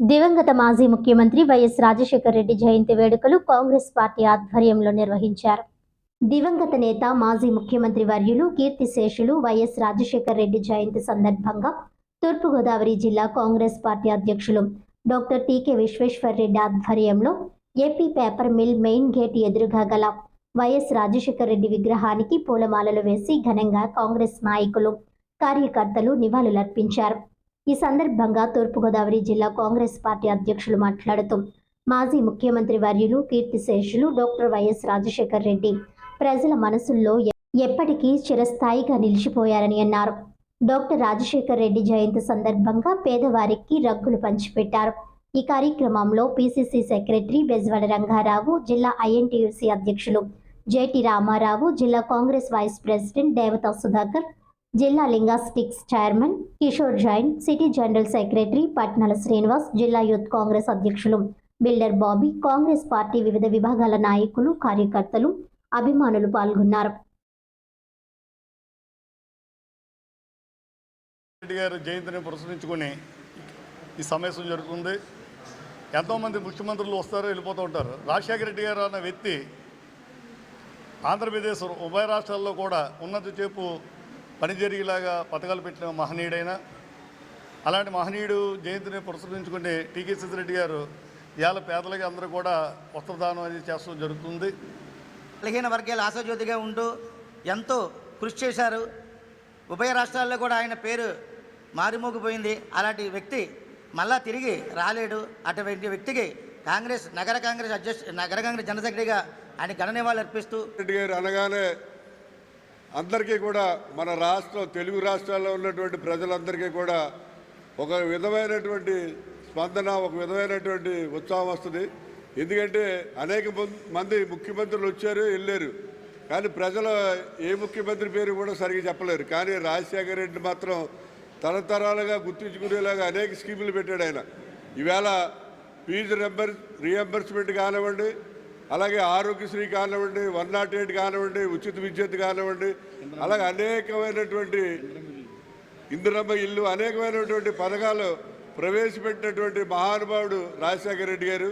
దివంగత మాజీ ముఖ్యమంత్రి వైఎస్ రాజశేఖర రెడ్డి జయంతి వేడుకలు కాంగ్రెస్ పార్టీ ఆధ్వర్యంలో నిర్వహించారు. దివంగత నేత మాజీ ముఖ్యమంత్రి వర్యులు కీర్తిశేషులు వైఎస్ రాజశేఖర రెడ్డి జయంతి సందర్భంగా తూర్పుగోదావరి జిల్లా కాంగ్రెస్ పార్టీ అధ్యక్షులు doctor T K Vishweshwar Reddy ఆధ్వర్యంలో A P paper mill main gate ఎదురుగా గల వైఎస్ రాజశేఖర రెడ్డి విగ్రహానికి పూలమాలలు వేసి ఘనంగా కాంగ్రెస్ నాయకులు కార్యకర్తలు నివాళులర్పించారు. ఈ సందర్భంగా తూర్పుగోదావరి జిల్లా కాంగ్రెస్ పార్టీ అధ్యక్షులు మాట్లాడుతూ మాజీ ముఖ్యమంత్రి వర్యులు కీర్తిశేషులు డాక్టర్ వైఎస్ రాజశేఖర్ రెడ్డి ప్రజల మనసుల్లో ఎప్పటికీ చిరస్థాయిగా నిలిచిపోయారని అన్నారు. డాక్టర్ రాజశేఖర్ రెడ్డి జయంతి సందర్భంగా పేదవారికి రగ్గులు పంచిపెట్టారు. ఈ కార్యక్రమంలో పిసిసి సెక్రటరీ బెజవాడ రంగారావు జిల్లా ఐఎన్టీయూసీ అధ్యక్షులు జేటి రామారావు జిల్లా కాంగ్రెస్ వైస్ ప్రెసిడెంట్ దేవతా సుధాకర్ జిల్లా linguistics chairman Kishore Jain city general secretary Patnala Srinivas జిల్లా యూత్ కాంగ్రెస్ అధ్యక్షులు బిల్డర్ బాబీ కాంగ్రెస్ పార్టీ వివిధ విభాగాల నాయకులు కార్యకర్తలు అభిమానులు పాల్గొన్నారు. రెడ్డి గారి జయంతిని ప్రశ్నించుకుని ఈ సమావేశం జరుగుతుంది. ఎంతోమంది ముఖ్యమంత్రులు వస్తారు వెళ్ళిపోతూ ఉంటారు. రాజశేఖర రెడ్డి గారు అన్న వ్యక్తి ఆంధ్రప్రదేశ్ ఉభయ రాష్ట్రాల్లో కూడా ఉన్నత చేపు పని జరిగేలాగా పథకాలు పెట్టిన మహనీయుడైన అలాంటి మహనీయుడు జయంతిని పురస్కరించుకుని టీకే రెడ్డి గారు ఇవాళ పేదలకి అందరూ కూడా వస్త్రదానం అది చేస్తూ జరుగుతుంది. బలహీన వర్గాల ఆశాజ్యోతిగా ఉంటూ ఎంతో కృషి చేశారు. ఉభయ రాష్ట్రాల్లో కూడా ఆయన పేరు మారుమోగిపోయింది. అలాంటి వ్యక్తి మళ్ళా తిరిగి రాలేడు. అటువంటి వ్యక్తికి కాంగ్రెస్ నగర కాంగ్రెస్ అధ్యక్ష నగర కాంగ్రెస్ జనరల్ సెక్రటరీగా ఆయన ఘన నివాళులు అర్పిస్తూ రెడ్డి గారు అనగానే అందరికీ కూడా మన రాష్ట్రం తెలుగు రాష్ట్రాల్లో ఉన్నటువంటి ప్రజలందరికీ కూడా ఒక విధమైనటువంటి స్పందన ఒక విధమైనటువంటి ఉత్సాహం వస్తుంది. ఎందుకంటే అనేక మంది ముఖ్యమంత్రులు వచ్చారు వెళ్ళారు. కానీ ప్రజలు ఏ ముఖ్యమంత్రి పేరు కూడా సరిగ్గా చెప్పలేరు. కానీ రాజశేఖర రెడ్డి మాత్రం తరతరాలుగా గుర్తించుకునేలాగా అనేక స్కీములు పెట్టాడు ఆయన. ఈవేళ ఫీజు రెంబర్ రీఎంబర్స్మెంట్ కానివ్వండి అలాగే ఆరోగ్యశ్రీ కానివ్వండి వన్ నాట్ ఎయిట్ కానివ్వండి ఉచిత విద్యుత్ కానివ్వండి అలాగే అనేకమైనటువంటి ఇందిరమ్మ ఇల్లు అనేకమైనటువంటి పథకాలు ప్రవేశపెట్టినటువంటి మహానుభావుడు రాజశేఖర రెడ్డి గారు.